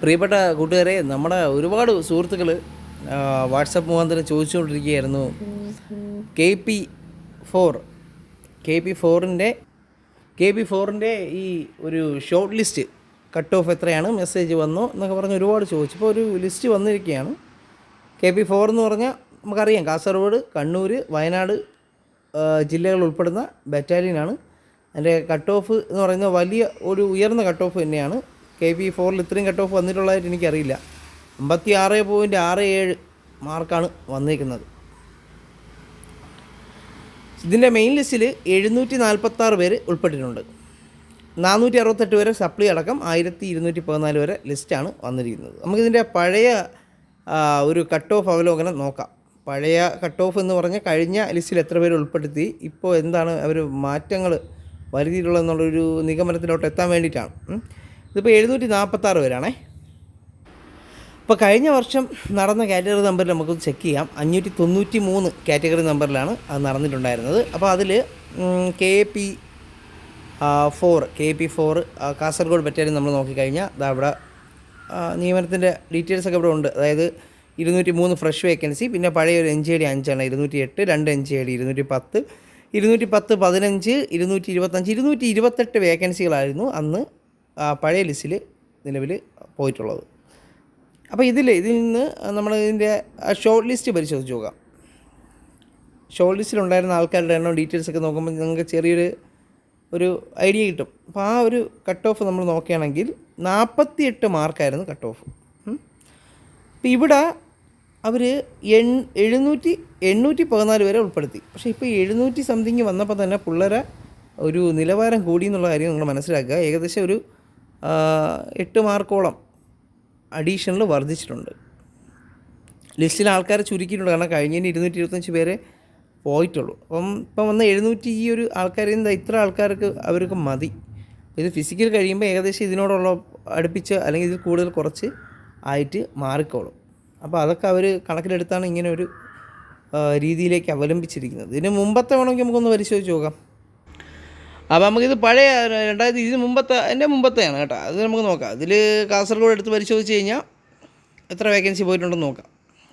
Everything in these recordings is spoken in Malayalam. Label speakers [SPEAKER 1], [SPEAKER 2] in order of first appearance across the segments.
[SPEAKER 1] പ്രിയപ്പെട്ട കൂട്ടുകാരെ നമ്മുടെ ഒരുപാട് സുഹൃത്തുക്കൾ വാട്സപ്പ് മുഖാന്തരം ചോദിച്ചുകൊണ്ടിരിക്കുകയായിരുന്നു. K P four K P ഫോറിന്റെ കെ പി ഫോറിന്റെ ഈ ഒരു ഷോർട്ട് ലിസ്റ്റ് കട്ട് ഓഫ് എത്രയാണ് മെസ്സേജ് വന്നു എന്നൊക്കെ പറഞ്ഞ് ഒരുപാട് ചോദിച്ചു. ഇപ്പോൾ ഒരു ലിസ്റ്റ് വന്നിരിക്കുകയാണ്. കെ പി ഫോർ എന്ന് പറഞ്ഞാൽ നമുക്കറിയാം കാസർഗോഡ് കണ്ണൂർ വയനാട് ജില്ലകൾ ഉൾപ്പെടുന്ന ബറ്റാലിയനാണ് അതിന്റെ കട്ട് ഓഫ് എന്ന് പറയുന്നത് വലിയ ഒരു ഉയർന്ന കട്ട് ഓഫ് തന്നെയാണ്. കെ പി ഫോറിൽ ഇത്രയും കട്ട് ഓഫ് വന്നിട്ടുള്ളതായിട്ട് എനിക്കറിയില്ല. അമ്പത്തി ആറ് പോയിന്റ് ആറ് ഏഴ് മാർക്കാണ് വന്നിരിക്കുന്നത് ഇതിന്റെ മെയിൻ ലിസ്റ്റിൽ എഴുന്നൂറ്റി നാൽപ്പത്താറ് പേര് ഉൾപ്പെട്ടിട്ടുണ്ട്. നാനൂറ്റി അറുപത്തെട്ട് വരെ സപ്ലി അടക്കം ആയിരത്തി ഇരുന്നൂറ്റി പതിനാല് വരെ ലിസ്റ്റാണ് വന്നിരിക്കുന്നത്. നമുക്കിതിന്റെ പഴയ ഒരു കട്ട് ഓഫ് അവലോകനം നോക്കാം. പഴയ കട്ട് ഓഫ് എന്ന് പറഞ്ഞാൽ കഴിഞ്ഞ ലിസ്റ്റിൽ എത്ര പേര് ഉൾപ്പെടുത്തി ഇപ്പോൾ എന്താണ് അവർ മാറ്റങ്ങൾ വരുത്തിയിട്ടുള്ളതെന്നുള്ളൊരു നിഗമനത്തിലോട്ട് എത്താൻ വേണ്ടിയിട്ടാണ്. ഇതിപ്പോൾ എഴുന്നൂറ്റി നാൽപ്പത്താറ് പേരാണേ. ഇപ്പോൾ കഴിഞ്ഞ വർഷം നടന്ന കാറ്റഗറി നമ്പറിൽ നമുക്ക് ചെക്ക് ചെയ്യാം. അഞ്ഞൂറ്റി തൊണ്ണൂറ്റി മൂന്ന് കാറ്റഗറി നമ്പറിലാണ് അത് നടന്നിട്ടുണ്ടായിരുന്നത്. അപ്പോൾ അതിൽ K P four K P four Kasaragod battalion നമ്മൾ നോക്കിക്കഴിഞ്ഞാൽ അത് അവിടെ നിയമനത്തിന്റെ ഡീറ്റെയിൽസ് ഒക്കെ ഇവിടെ ഉണ്ട്. അതായത് ഇരുന്നൂറ്റി മൂന്ന് ഫ്രഷ് വേക്കൻസി പിന്നെ പഴയ ഒരു എൻ ജി അഞ്ചാണ്. ഇരുന്നൂറ്റി എട്ട് രണ്ട് എൻ ജി ഡി ഇരുന്നൂറ്റി പത്ത്. ഇരുന്നൂറ്റി പത്ത് പതിനഞ്ച് ഇരുന്നൂറ്റി ഇരുപത്തഞ്ച് ഇരുന്നൂറ്റി ഇരുപത്തെട്ട് വേക്കൻസികളായിരുന്നു അന്ന് പഴയ ലിസ്റ്റിൽ നിലവിൽ പോയിട്ടുള്ളത്. അപ്പോൾ ഇതിൽ ഇതിൽ നിന്ന് നമ്മൾ ഇതിന്റെ ഷോർട്ട് ലിസ്റ്റ് പരിശോധിച്ച് നോക്കാം. ഷോർട്ട് ലിസ്റ്റിലുണ്ടായിരുന്ന ആൾക്കാരുടെ എണ്ണം ഡീറ്റെയിൽസ് ഒക്കെ നോക്കുമ്പോൾ നിങ്ങൾക്ക് ചെറിയൊരു ഒരു ഐഡിയ കിട്ടും. അപ്പോൾ ആ ഒരു കട്ട് ഓഫ് നമ്മൾ നോക്കുകയാണെങ്കിൽ നാൽപ്പത്തി എട്ട് മാർക്കായിരുന്നു കട്ട് ഓഫ് അപ്പോൾ ഇവിടെ അവർ എൺ എഴുന്നൂറ്റി എണ്ണൂറ്റി പതിനാല് വരെ ഉൾപ്പെടുത്തി. പക്ഷേ ഇപ്പോൾ എഴുന്നൂറ്റി സംതിങ് വന്നപ്പോൾ തന്നെ പിള്ളേരെ ഒരു നിലവാരം കൂടി എന്നുള്ള കാര്യം നിങ്ങൾ മനസ്സിലാക്കുക. ഏകദേശം ഒരു എട്ട് മാർക്കോളം അഡീഷണൽ വർദ്ധിച്ചിട്ടുണ്ട്. ലിസ്റ്റിൽ ആൾക്കാരെ ചുരുക്കിയിട്ടുണ്ട്. കാരണം കഴിഞ്ഞതിന് ഇരുന്നൂറ്റി ഇരുപത്തഞ്ച് പേരെ പോയിട്ടുള്ളൂ. അപ്പം ഇപ്പം വന്ന എഴുന്നൂറ്റി ഈ ഒരു ആൾക്കാരിൽ നിന്ന് ഇത്ര ആൾക്കാർക്ക് അവർക്ക് മതി. ഇത് ഫിസിക്കൽ കഴിയുമ്പോൾ ഏകദേശം ഇതിനോടുള്ള അടുപ്പിച്ച് അല്ലെങ്കിൽ ഇതിൽ കൂടുതൽ കുറച്ച് ആയിട്ട് മാറിക്കോളും. അപ്പോൾ അതൊക്കെ അവർ കണക്കിലെടുത്താണ് ഇങ്ങനെ ഒരു രീതിയിലേക്ക് അവലംബിച്ചിരിക്കുന്നത്. ഇതിന് മുമ്പത്തെ വേണമെങ്കിൽ നമുക്കൊന്ന് പരിശോധിച്ച് നോക്കാം. അപ്പോൾ നമുക്കിത് പഴയ രണ്ടായിരത്തി ഇതിന് മുമ്പത്തെ എന്റെ മുമ്പത്തെയാണ് കേട്ടോ. അത് നമുക്ക് നോക്കാം. ഇതിൽ കാസർഗോഡ് എടുത്ത് പരിശോധിച്ച് കഴിഞ്ഞാൽ എത്ര വേക്കൻസി പോയിട്ടുണ്ടെന്ന് നോക്കാം.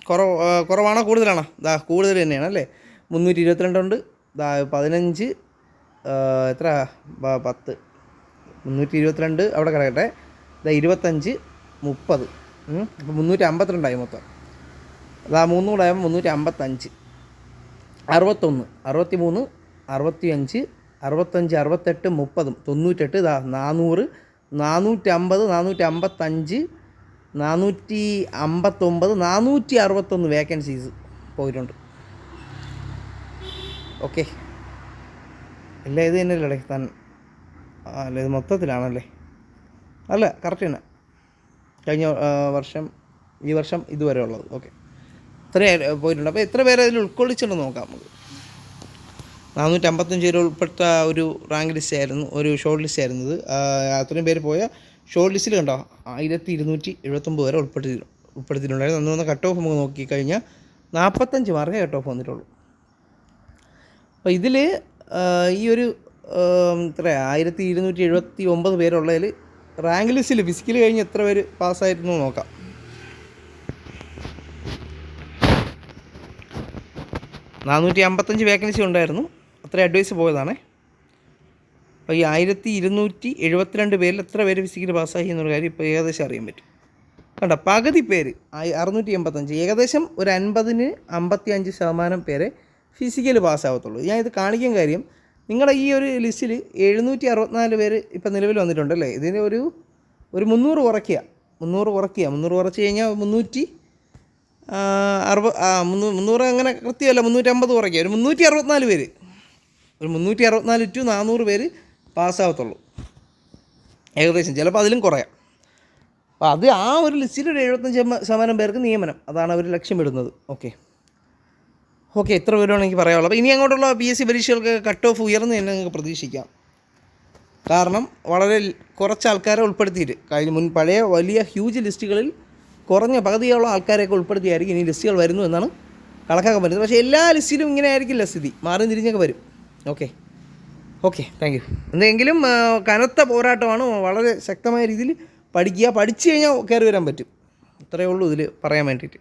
[SPEAKER 1] കുറവ് കുറവാണോ കൂടുതലാണോ? ദാ കൂടുതൽ തന്നെയാണ് അല്ലേ? മുന്നൂറ്റി ഇരുപത്തിരണ്ടുണ്ട് ദാ പതിനഞ്ച് എത്ര? പത്ത്. മുന്നൂറ്റി ഇരുപത്തിരണ്ട് അവിടെ കിടക്കട്ടെ. ദാ ഇരുപത്തഞ്ച് മുപ്പത്. അപ്പോൾ മുന്നൂറ്റി അമ്പത്തിരണ്ടായി മൊത്തം. അതാ മൂന്നുകൂടെ ആകുമ്പോൾ മുന്നൂറ്റി അമ്പത്തഞ്ച്. അറുപത്തൊന്ന് അറുപത്തി മൂന്ന് അറുപത്തി അഞ്ച് അറുപത്തഞ്ച് അറുപത്തെട്ട് മുപ്പതും തൊണ്ണൂറ്റെട്ട് ഇതാ നാനൂറ് നാനൂറ്റമ്പത് നാനൂറ്റി അമ്പത്തഞ്ച് നാനൂറ്റി അമ്പത്തൊമ്പത് നാനൂറ്റി അറുപത്തൊന്ന് വേക്കൻസീസ് പോയിട്ടുണ്ട്. ഓക്കെ. അല്ല ഇത് തന്നെയല്ലേ? താൻ ആ, അല്ല ഇത് മൊത്തത്തിലാണല്ലേ? അല്ല കറക്റ്റ് തന്നെ. കഴിഞ്ഞ വർഷം ഈ വർഷം ഇതുവരെ ഉള്ളത്. ഓക്കെ. ഇത്രയും പോയിട്ടുണ്ട്. അപ്പോൾ എത്ര പേരെ അതിൽ ഉൾക്കൊള്ളിച്ചിട്ടുണ്ടെന്ന് നോക്കാം നമുക്ക്. നാനൂറ്റി അമ്പത്തഞ്ച് പേര് ഉൾപ്പെട്ട ഒരു റാങ്ക് ലിസ്റ്റ് ആയിരുന്നു ഒരു ഷോർട്ട് ലിസ്റ്റ് ആയിരുന്നത് അത്രയും പേര് പോയ ഷോർട്ട് ലിസ്റ്റിൽ കണ്ടോ ആയിരത്തി ഇരുന്നൂറ്റി എഴുപത്തൊമ്പത് വരെ ഉൾപ്പെടുത്തി ഉൾപ്പെടുത്തിയിട്ടുണ്ടായിരുന്നു. അന്ന് വന്ന കട്ട് ഓഫ് നമുക്ക് നോക്കിക്കഴിഞ്ഞാൽ നാൽപ്പത്തഞ്ച് മാർക്കേ കട്ട് ഓഫ് വന്നിട്ടുള്ളൂ. അപ്പോൾ ഇതിൽ ഈ ഒരു ഇത്ര ആയിരത്തി ഇരുന്നൂറ്റി എഴുപത്തി ഒമ്പത് പേരുള്ളതിൽ റാങ്ക് ലിസ്റ്റിൽ ഫിസിക്കൽ കഴിഞ്ഞ് എത്ര പേര് പാസ്സായിരുന്നു നോക്കാം. നാനൂറ്റി അമ്പത്തഞ്ച് വേക്കൻസി ഉണ്ടായിരുന്നു. അത്ര അഡ്വൈസ് പോയതാണ്. അപ്പോൾ ഈ ആയിരത്തി ഇരുന്നൂറ്റി എഴുപത്തിരണ്ട് പേരിൽ എത്ര പേര് ഫിസിക്കൽ പാസ്സായി എന്നൊരു കാര്യം ഇപ്പോൾ ഏകദേശം അറിയാൻ പറ്റും. കണ്ട പകുതി പേര് അറുന്നൂറ്റി എൺപത്തഞ്ച് ഏകദേശം ഒരു അൻപതിന് അമ്പത്തി അഞ്ച് ശതമാനം പേരെ ഫിസിക്കൽ പാസ്സാവത്തുള്ളൂ ഞാൻ ഇത് കാണിക്കാൻ കാര്യം നിങ്ങളുടെ ഈ ഒരു ലിസ്റ്റിൽ എഴുന്നൂറ്റി അറുപത്തിനാല് പേര് ഇപ്പം നിലവിൽ വന്നിട്ടുണ്ട് അല്ലേ ഇതിന് ഒരു ഒരു മുന്നൂറ് കുറയ്ക്കുക. മുന്നൂറ് കുറയ്ക്കുക. മുന്നൂറ് കുറച്ച് കഴിഞ്ഞാൽ മുന്നൂറ്റി അറുപത് മുന്നൂറ് അങ്ങനെ കൃത്യമല്ല മുന്നൂറ്റമ്പത് കുറയ്ക്കുക. ഒരു മുന്നൂറ്റി അറുപത്തിനാല് പേര്. ഒരു മുന്നൂറ്റി അറുപത്തിനാല് ടു നാനൂറ് പേര് പാസ്സാവത്തുള്ളൂ. ഏകദേശം. ചിലപ്പോൾ അതിലും കുറയാം. അപ്പോൾ അത് ആ ഒരു ലിസ്റ്റിൽ ഒരു എഴുപത്തഞ്ച് ശതമാ- ശതമാനം പേർക്ക് നിയമനം. അതാണ് അവർ ലക്ഷ്യമിടുന്നത് ഓക്കെ. ഓക്കെ എത്ര പേരാണ് എനിക്ക് പറയാനുള്ളത് അപ്പോൾ ഇനി അങ്ങോട്ടുള്ള പി എസ് സി പരീക്ഷകൾക്ക് കട്ട് ഓഫ് ഉയർന്ന് തന്നെ നിങ്ങൾക്ക് പ്രതീക്ഷിക്കാം. കാരണം വളരെ കുറച്ച് ആൾക്കാരെ ഉൾപ്പെടുത്തിയിട്ട് കഴിഞ്ഞ മുൻ പഴയ വലിയ ഹ്യൂജ് ലിസ്റ്റുകളിൽ കുറഞ്ഞ പകുതിയുള്ള ആൾക്കാരെയൊക്കെ ഉൾപ്പെടുത്തിയായിരിക്കും ഇനി ലിസ്റ്റുകൾ വരുന്നു എന്നാണ് കണക്കാക്കാൻ പറ്റുന്നത്. പക്ഷേ എല്ലാ ലിസ്റ്റിലും ഇങ്ങനെ ആയിരിക്കില്ല സ്ഥിതി. മാറി തിരിഞ്ഞൊക്കെ വരും. ഓക്കെ. ഓക്കെ താങ്ക് യു എന്തെങ്കിലും കനത്ത പോരാട്ടമാണ് വളരെ ശക്തമായ രീതിയിൽ പഠിക്കുക. പഠിച്ചു കഴിഞ്ഞാൽ കയറി വരാൻ പറ്റും. ഇത്രയേ ഉള്ളൂ ഇതിൽ പറയാൻ വേണ്ടിയിട്ട്.